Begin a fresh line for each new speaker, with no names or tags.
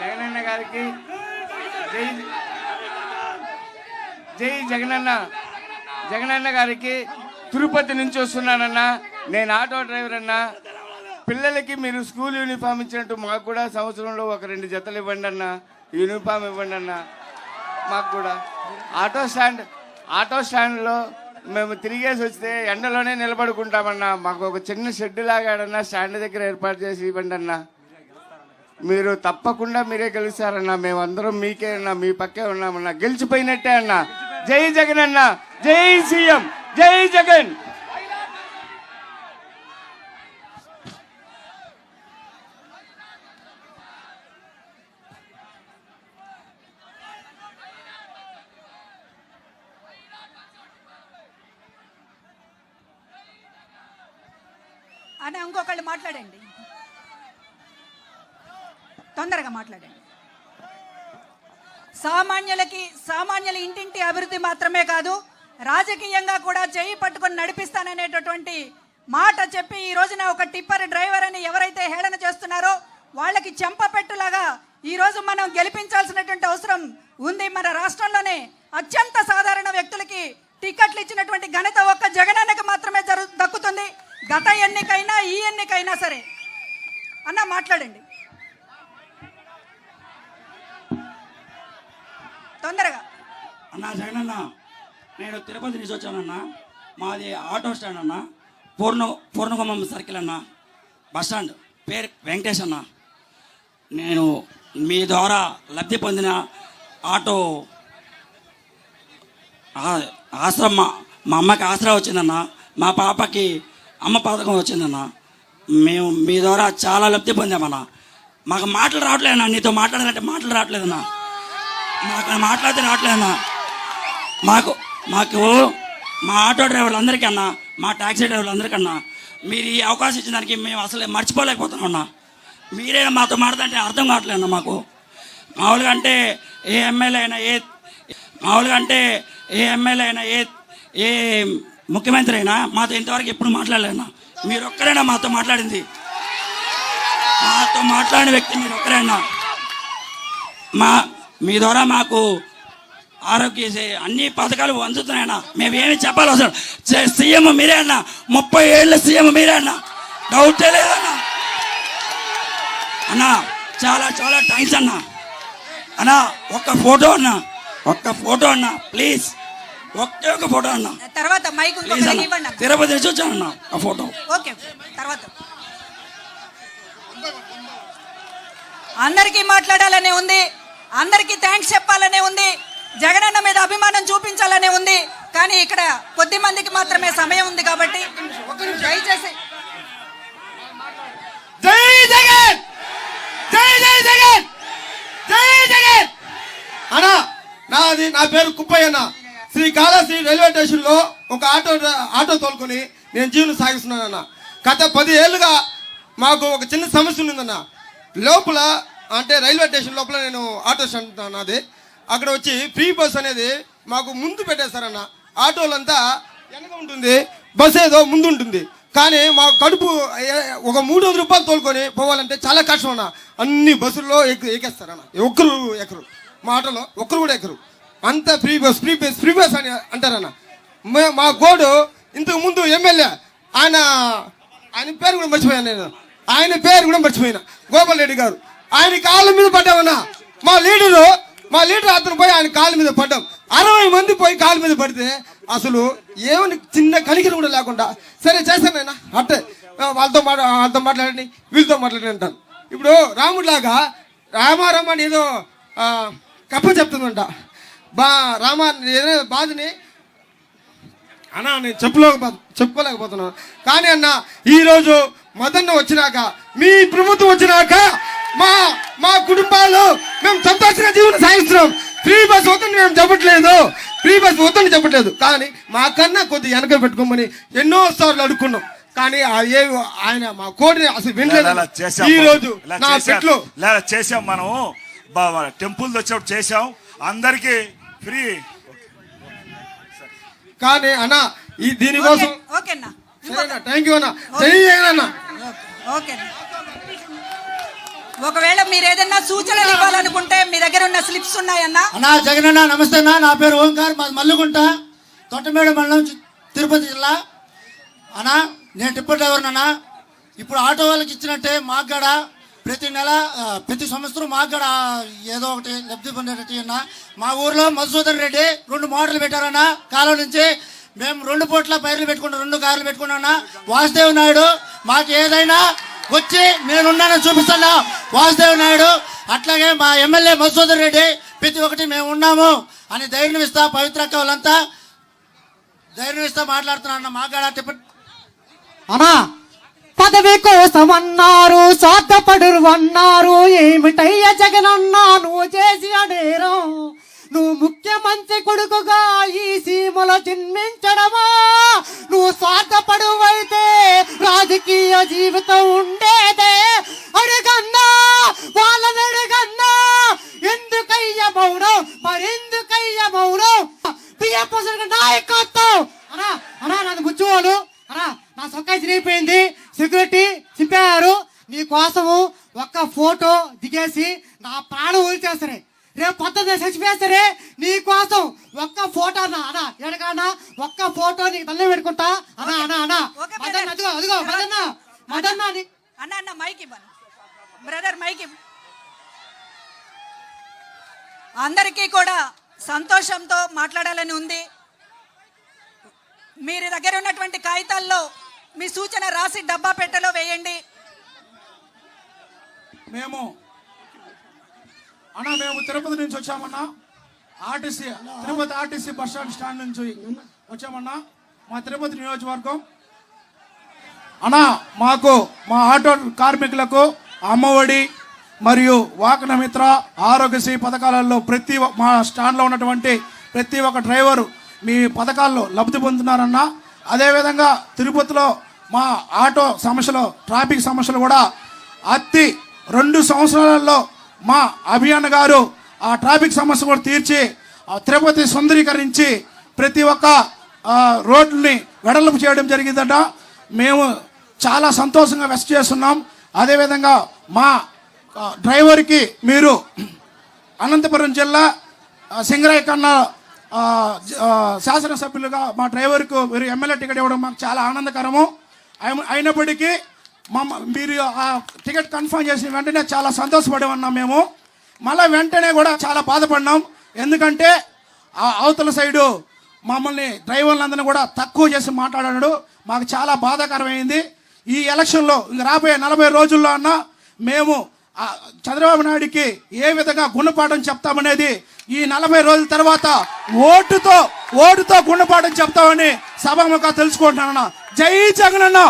జగనన్న గారికి. జై జై జగనన్న. జగనన్న గారికి తిరుపతి నుంచి వస్తున్నానన్నా. నేను ఆటో డ్రైవర్ అన్నా. పిల్లలకి మీరు స్కూల్ యూనిఫామ్ ఇచ్చినట్టు మాకు కూడా సంవత్సరంలో ఒక రెండు జతలు ఇవ్వండి అన్న. యూనిఫామ్ ఇవ్వండి అన్న. మాకు కూడా. ఆటో స్టాండ్ ఆటో స్టాండ్లో మేము తిరిగేసి వస్తే ఎండలోనే నిలబడుకుంటామన్నా. మాకు ఒక చిన్న షెడ్ లాగాడన్నా. స్టాండ్ దగ్గర ఏర్పాటు చేసి ఇవ్వండి అన్నా. మీరు తప్పకుండా మీరే గెలుస్తారన్నా మేమందరం మీకే అన్న మీ పక్కే ఉన్నామన్నా గెలిచిపోయినట్టే అన్నా. జై జగన్ అన్న. జై సీఎం. జై జగన్.
అని ఇంకొకళ్ళు మాట్లాడండి. తొందరగా మాట్లాడండి. సామాన్యులకి సామాన్యుల ఇంటింటి అభివృద్ధి మాత్రమే కాదు రాజకీయంగా కూడా చేయి పట్టుకొని నడిపిస్తాననేటటువంటి మాట చెప్పి ఈ రోజున ఒక టిప్పర్ డ్రైవర్ అని ఎవరైతే హేళన చేస్తున్నారో వాళ్ళకి చెంపపెట్టులాగా ఈ రోజు మనం గెలిపించాల్సినటువంటి అవసరం ఉంది. మన రాష్ట్రంలోనే అత్యంత సాధారణ వ్యక్తులకి టికెట్లు ఇచ్చినటువంటి ఘనత ఒక్క జగనానికి మాత్రమే జరు దక్కుతుంది. గత ఎన్నికైనా ఈ ఎన్నికైనా సరే. అన్న మాట్లాడండి. తొందరగా.
అన్నా జగనన్న నేను తిరుపతి నుంచి వచ్చానన్న. మాది ఆటో స్టాండ్ అన్న. పూర్ణ పూర్ణగుమ్మం సర్కిల్ అన్న. Bus stand. పేరు వెంకటేష్ అన్న. నేను మీ ద్వారా లబ్ధి పొందిన ఆటో ఆశ్రమ మా అమ్మకి ఆసరా వచ్చిందన్న. మా పాపకి అమ్మ పథకం వచ్చిందన్న. మేము మీ ద్వారా చాలా లబ్ధి పొందామన్నా. మాకు మాటలు రావట్లేదన్నా. నీతో మాట్లాడాలంటే మాటలు రావట్లేదన్నా. మాకు మాట్లాడితే రావట్లేదన్నా మాకు మాకు మా ఆటో డ్రైవర్లందరికీ అన్నా మా ట్యాక్సీ డ్రైవర్లందరికన్నా మీరు ఈ అవకాశం ఇచ్చిన దానికి మేము అసలు మర్చిపోలేకపోతున్నాం అన్నా. మీరే మాతో మాట్లాడంటే అర్థం కావట్లేదన్నా మాకు. మామూలుగా అంటే ఏ ఎమ్మెల్యే అయినా ఏ మామూలుగా అంటే ఏ ఎమ్మెల్యే అయినా ఏ ఏ ముఖ్యమంత్రి అయినా మాతో ఇంతవరకు ఎప్పుడు మాట్లాడలేనా మీరు ఒక్కరైనా మాతో మాట్లాడింది. మాతో మాట్లాడిన వ్యక్తి మీరు ఒక్కరైనా మా మీ ద్వారా మాకు ఆరోగ్య అన్ని పథకాలు అందుతున్నాయన్న. మేము ఏమి చెప్పాలి అసలు? సీఎం మీరే అన్న. ముప్పై ఏళ్ళ సీఎం మీరే అన్న. డౌటే లేదన్న. అన్న చాలా చాలా థ్యాంక్స్ అన్న. అన్న ఒక్క ఫోటో అన్న. ఒక్క ఫోటో అన్న ప్లీజ్. ఒకే ఒక ఫోటో అన్న.
తర్వాత మైక్
అన్న.
అన్న.
తిరుపతి నుంచి వచ్చానన్న ఆ ఫోటో.
ఓకే తర్వాత. అందరికీ మాట్లాడాలనే ఉంది. అందరికీ థ్యాంక్స్ చెప్పాలనే ఉంది. జగనన్న మీద అభిమానం చూపించాలనే ఉంది. కానీ ఇక్కడ కొద్ది మందికి మాత్రమే సమయం ఉంది కాబట్టి దయచేసి
జై జగన్! జై జై జగన్! జై జగన్!
అన్నా నాది నా పేరు కుప్పయ్యన్న. శ్రీకాళహస్తి రైల్వే స్టేషన్లో ఒక ఆటో ఆటో తోలుకొని నేను జీవనం సాగిస్తున్నానన్న. గత పది ఏళ్ళుగా మాకు ఒక చిన్న సమస్య ఉందన్న. లోపల అంటే రైల్వే స్టేషన్ లోపల నేను ఆటో స్టాండ్ నాది. అక్కడ వచ్చి ఫ్రీ బస్ అనేది మాకు ముందు పెట్టేస్తారన్న. ఆటోలంతా వెనక ఉంటుంది బస్ ఏదో ముందు ఉంటుంది. కానీ మా కడుపు ఒక మూడు వందల రూపాయలు తోలుకొని పోవాలంటే చాలా కష్టం అన్న. అన్ని బస్సుల్లో ఎక్కి ఎక్కేస్తారన్న. ఒక్కరు ఎక్కరు. మా ఆటోలో ఒక్కరు కూడా ఎక్కరు. అంత free bus free bus free bus అని అంటారన్న. మే- మా గోడు ఇంతకు ముందు ఎమ్మెల్యే ఆయన ఆయన పేరు కూడా మర్చిపోయాను నేను. ఆయన పేరు కూడా మర్చిపోయినా. గోపాల్ రెడ్డి గారు. ఆయన కాళ్ళ మీద పడ్డామన్నా. మా లీడరు మా లీడర్ అతను పోయి ఆయన కాళ్ళ మీద పడ్డాం. అరవై మంది పోయి కాళ్ళ మీద పడితే అసలు ఏమని చిన్న కనికరం కూడా లేకుండా సరే చేస్తానైనా అట్టే. వాళ్ళతో మాట వాళ్ళతో మాట్లాడండి వీళ్ళతో మాట్లాడండి అంటాను ఇప్పుడు రాముడిలాగా రామారామ అని ఏదో కప్ప చెప్తుందంట. బా రామ ఏదో బాధని అన్నా నేను చెప్పుకోలేకపో చెప్పుకోలేకపోతున్నాను. కానీ అన్న ఈరోజు మదన్న వచ్చినాక మీ ప్రభుత్వం వచ్చినాక మా మా కుటుంబాలు మేము సంతోషంగా జీవనం సాగిస్తున్నాం. ఫ్రీ బస్ వద్దని మేము చెప్పట్లేదు. ఫ్రీ బస్ వద్దని చెప్పట్లేదు. కానీ మాకన్నా కొద్ది వెనక పెట్టుకోమని ఎన్నో సార్లు అడుక్కున్నాం. కానీ ఆ ఏ ఆయన మా కోడిని అసలు వినలేదు.
చేసాం
ఈ రోజు నా
ఇలా చేసాం మనం. టెంపుల్ వచ్చేప్పుడు చేసాం అందరికి ఫ్రీ.
కానీ అన్న ఈ దీనికోసం
ఓకే ఓకే అన్న.
థ్యాంక్ యూ అన్న. జై అన్న.
ఓకే అన్న. ఒకవేళ మీరు ఏదైనా సూచనలు ఇవ్వాలనుకుంటే మీ దగ్గర ఉన్న స్లిప్స్ ఉన్నాయన్నా?
అన్నా అన్న నమస్తే అన్న. నా పేరు ఓంకార్ మాది మల్లుగుంట తొట్టమేడు మండలం తిరుపతి జిల్లా. అన్నా నేను టిప్పర్ డ్రైవర్ అన్నా. ఇప్పుడు ఆటో వాళ్ళకి ఇచ్చినట్టే మాకు కూడా ప్రతి నెల ప్రతి సంవత్సరం మాకు కూడా ఏదో ఒకటి లబ్ధి పొందేటట్టు అన్న. మా ఊర్లో మధుసూదన్ రెడ్డి రెండు మోటార్లు పెట్టారన్న. కాలం నుంచి మేము రెండు పూట్ల పైర్లు పెట్టుకున్నాం రెండు కార్లు పెట్టుకున్నా వాసుదేవ్ నాయుడు మాకు ఏదైనా వచ్చి నేనున్నానని చూపిస్తాను వాసుదేవ్ నాయుడు అట్లాగే మా ఎమ్మెల్యే మధుసూదర్ రెడ్డి ప్రతి ఒక్కటి మేము ఉన్నాము అని ధైర్యం ఇస్తా పవిత్ర వాళ్ళంతా ధైర్యం ఇస్తా మాట్లాడుతున్నా మాకాడ టిప్
అనా పదవి కోసం అన్నారు స్వార్థపడురు అన్నారు ఏమిటయ్య జగనన్నా నువ్వు చేసి అడేరం? నువ్వు ముఖ్యమంత్రి కొడుకుగా ఈ సీమలో జన్మించడమా? నువ్వు స్వార్థపడువైతే రాజకీయ జీవితం నన్ను ముచ్చుకోను అనా నా సొక్కా చిరిగిపోయింది. సెక్యూరిటీ చింపారు. నీ కోసము ఒక్క ఫోటో దిగేసి నా ప్రాణం ఊల్చేస్తారే రేపు పొద్దున్న చచ్చిపోయేస్తారే. నీ కోసం ఒక్క ఫోటో అన్నా అనా ఎడగానా ఒక్క ఫోటో నీకు తల్లి పెట్టుకుంటా. అనా అనా అనా మదన్న. అదిగో అదిగో మదన్న మదన్న
అన్న అన్న మైక్ బ్రదర్ మైక్ అందరికీ కూడా సంతోషంతో మాట్లాడాలని ఉంది. మీరు దగ్గర ఉన్నటువంటి కాగితాల్లో మీ సూచన రాసి డబ్బా పెట్టెలో వేయండి.
మేము అన్నా మేము తిరుపతి నుంచి వచ్చామన్నా. RTC Tirupati RTC bus stand stand నుంచి వచ్చామన్నా. మా తిరుపతి నియోజకవర్గం. అన్నా మాకు మా ఆటో కార్మికులకు అమ్మఒడి మరియు వాహన మిత్ర ఆరోగ్యశ్రీ పథకాలలో ప్రతి ఒ- మా స్టాండ్లో ఉన్నటువంటి ప్రతి ఒక్క డ్రైవరు మీ పథకాల్లో లబ్ధి పొందుతున్నారన్నా అదేవిధంగా తిరుపతిలో మా ఆటో సమస్యలు ట్రాఫిక్ సమస్యలు కూడా అతి రెండు సంవత్సరాలలో మా అభియాన్ గారు ఆ ట్రాఫిక్ సమస్య కూడా తీర్చి తిరుపతి సుందరీకరించి ప్రతి ఒక్క రోడ్ని వెడల్పు చేయడం జరిగిందట. మేము చాలా సంతోషంగా వెస్ట్ చేస్తున్నాం. అదేవిధంగా మా డ్రైవర్కి మీరు అనంతపురం జిల్లా ఆ, కన్నా శాసనసభ్యులుగా మా డ్రైవర్కు మీరు ఎమ్మెల్యే టికెట్ ఇవ్వడం మాకు చాలా ఆనందకరము. అయినప్పటికీ మమ్మ మీరు ఆ టికెట్ కన్ఫర్మ్ చేసిన వెంటనే చాలా సంతోషపడి ఉన్నాం మేము. మళ్ళీ వెంటనే కూడా చాలా బాధపడినాం. ఎందుకంటే ఆ అవతల సైడు మమ్మల్ని డ్రైవర్లందరినీ కూడా తక్కువ చేసి మాట్లాడాడు. మాకు చాలా బాధాకరమైంది. ఈ ఎలక్షన్లో రాబోయే నలభై రోజుల్లో అన్న మేము చంద్రబాబు నాయుడికి ఏ విధంగా గుణపాఠం చెప్తామనేది ఈ నలభై రోజుల తర్వాత ఓటుతో ఓటుతో గుణపాఠం చెప్తామని సభాముఖ తెలుసుకుంటున్నాను జై జగనన్న!